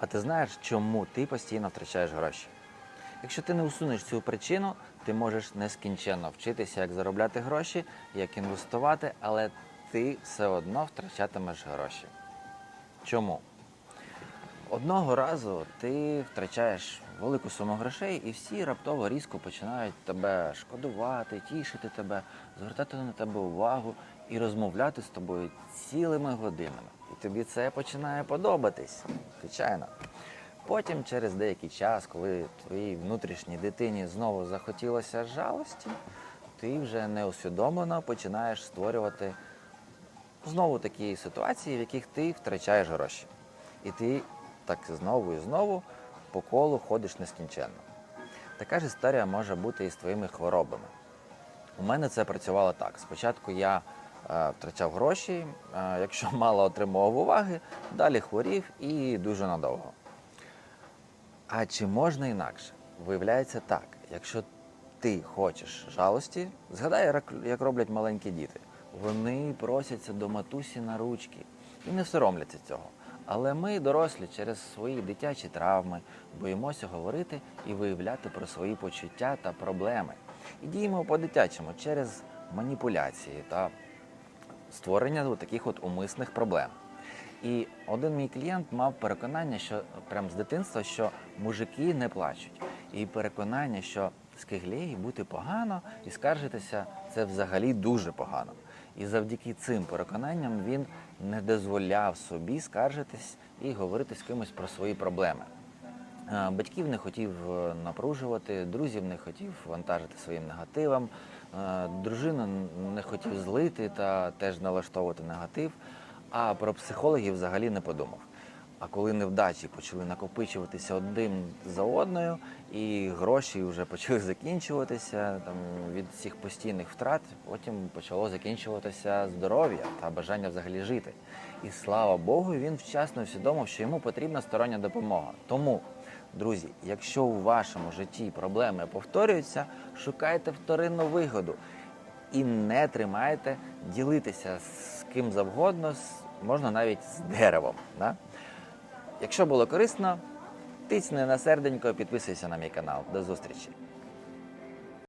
А ти знаєш, чому ти постійно втрачаєш гроші? Якщо ти не усунеш цю причину, ти можеш нескінченно вчитися, як заробляти гроші, як інвестувати, але ти все одно втрачатимеш гроші. Чому? Одного разу ти втрачаєш велику суму грошей, і всі раптово різко починають тебе шкодувати, тішити тебе, звертати на тебе увагу і розмовляти з тобою цілими годинами. І тобі це починає подобатись, звичайно. Потім, через деякий час, коли твоїй внутрішній дитині знову захотілося жалості, ти вже неусвідомлено починаєш створювати знову такі ситуації, в яких ти втрачаєш гроші. І ти так знову і знову по колу ходиш нескінченно. Така ж історія може бути і з твоїми хворобами. У мене це працювало так. Спочатку я втрачав гроші, е, якщо мало отримував уваги, далі хворів і дуже надовго. А чи можна інакше? Виявляється так, якщо ти хочеш жалості, згадай, як роблять маленькі діти. Вони просяться до матусі на ручки і не соромляться цього. Але ми, дорослі, через свої дитячі травми боїмося говорити і виявляти про свої почуття та проблеми. І діємо по-дитячому через маніпуляції та створення от таких от умисних проблем. І один мій клієнт мав переконання, що прям з дитинства, що мужики не плачуть. І переконання, що скиглеї бути погано і скаржитися це взагалі дуже погано. І завдяки цим переконанням він не дозволяв собі скаржитись і говорити з кимось про свої проблеми. Е, Батьків не хотів е, напружувати, друзів не хотів вантажити своїм негативом, е, дружину не хотів злити та теж налаштовувати негатив, а про психологів взагалі не подумав. А коли невдачі почали накопичуватися один за одною, і гроші вже почали закінчуватися там, від цих постійних втрат, потім почало закінчуватися здоров'я та бажання взагалі жити. І слава Богу, він вчасно усвідомив, що йому потрібна стороння допомога. Тому, друзі, якщо у вашому житті проблеми повторюються, шукайте вторинну вигоду і не тримайте ділитися з ким завгодно, можна навіть з деревом. Да? Якщо було корисно, тисни на серденько, підписуйся на мій канал. До зустрічі!